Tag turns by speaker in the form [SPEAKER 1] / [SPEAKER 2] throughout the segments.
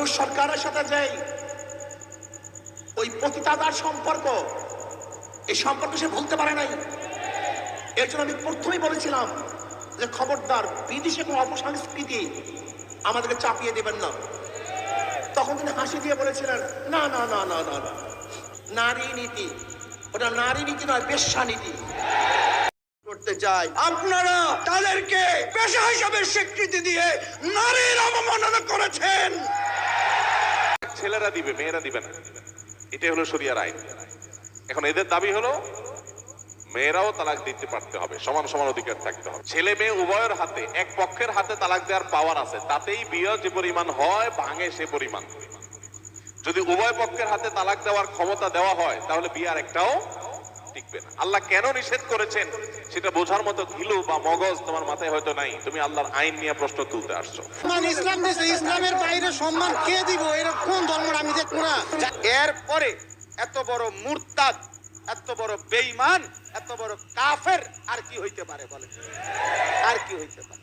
[SPEAKER 1] ইউনুস সরকারের সাথে যে ওই পতিতাদার সম্পর্ক, এই সম্পর্ক সে ভুলতে পারে নাই। এর জন্য আমি প্রথমেই বলেছিলাম যে খবরদার বিদেশি কোনো অপসংস্কৃতি আমাদেরকে চাপিয়ে দেবেন না। তখন তিনি হাসি দিয়ে বলেছিলেন, না না না না না না। নারী নীতি, ওটা নারী নীতি নয়, বেশ্যা নীতি।
[SPEAKER 2] করতে চাই। আপনারা তাদেরকে পেশা হিসাবে স্বীকৃতি দিয়ে নারীর অবমাননা করেছেন।
[SPEAKER 3] ছেলেরা দিবে, মেয়েরা দিবে না। এটাই হলো শরিয়ার আইন। এখন এদের দাবি হলো, মেয়েরাও তালাক দিতে পারতে হবে, সমান সমান অধিকার থাকতে হবে। ছেলে মেয়ে উভয়ের হাতে, এক পক্ষের হাতে তালাক দেওয়ার পাওয়ার আছে, তাতেই বিয়ে যে পরিমাণ হয়, ভাঙে সে পরিমাণ। যদি উভয় পক্ষের হাতে তালাক দেওয়ার ক্ষমতা দেওয়া হয়, তাহলে বিয়ার একটাও টিকবে না। আল্লাহ কেন নিষেধ করেছেন সেটা বোঝার মতো ঘিলু বা মগজ তোমার মাথায় হয়তো নাই। তুমি আল্লাহর আইন নিয়ে প্রশ্ন তুলতে আসছো।
[SPEAKER 4] ইসলাম দিছে ইসলামের বাইরে সম্মান কে দিব? এরা কোন ধর্মের আমি দেখব না
[SPEAKER 2] এরপরে এত বড় মুরতাদ এত বড় বেঈমান এত বড় কাফের আর কি হইতে পারে বলে আর কি হইতে পারে?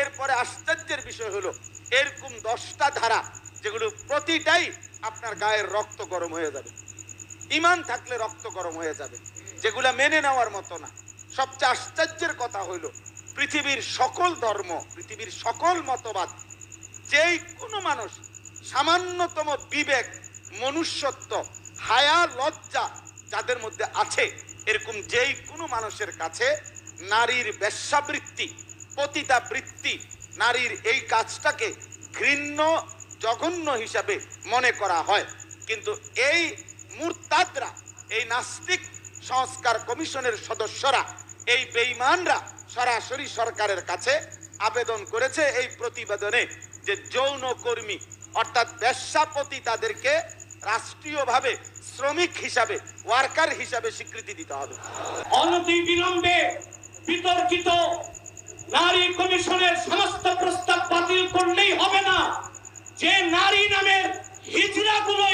[SPEAKER 2] এরপরে আশ্চর্যের বিষয় হলো এরকম দশটা ধারা যেগুলো প্রতিটাই আপনার গায়ের রক্ত গরম হয়ে যাবে। ইমান থাকলে রক্ত গরম হয়ে যাবে। যেগুলা মেনে নেওয়ার মতো না। সবচেয়ে আশ্চর্যের কথা হইল, পৃথিবীর সকল ধর্ম, পৃথিবীর সকল মতবাদ, যেই কোনো মানুষ সামান্যতম বিবেক, মনুষ্যত্ব, হায়া, লজ্জা যাদের মধ্যে আছে, এরকম যেই কোনো মানুষের কাছে নারীর বেশ্যাবৃত্তি পতিতা বৃত্তি নারীর এই কাজটাকে ঘৃণ্য, জঘন্য হিসাবে মনে করা হয়। কিন্তু এই মুরতাদরা, এই নাস্তিক সংস্কার কমিশনের সদস্যরা, এই বেঈমানরা সরাসরি সরকারের কাছে আবেদন করেছে এই প্রতিবেদনে যে যৌন কর্মী, অর্থাৎ বেশ্যাপতি তাদেরকে রাষ্ট্রীয়ভাবে শ্রমিক হিসাবে, ওয়ার্কার হিসাবে স্বীকৃতি দিতে হবে।
[SPEAKER 5] অনতি বিলম্বে বিতর্কিত নারী কমিশনের সমস্ত প্রস্তাব বাতিল করলেই হবে না। যে নারী নামের হিজড়াগুলো